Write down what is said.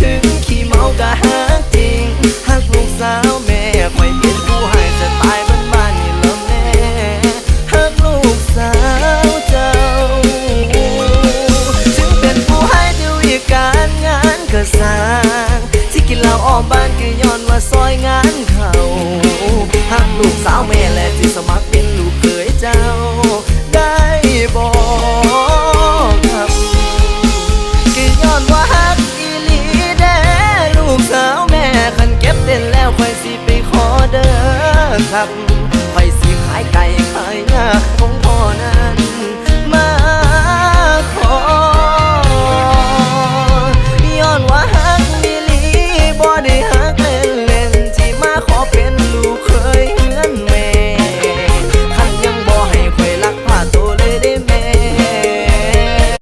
ถึงขี้เมากะหาจริงหักลูกสาวแม่คอยเป็นผู้ให้จะตายบ้านบ้านนี่ละแม่หักลูกสาวเจ้า ถึงเป็นผู้ให้ดูอีกการงานก็สร้างที่กินเหล้าออกบ้านก็ย้อนว่าซอยงานเขาหักลูกสาวแม่และที่สมัครเป็นลูกเขยเจ้า สาวแม่คันเก็บเต้นแล้วค่อยสิไปขอเด้อครับค่อยสิขายไก่ขายหน้า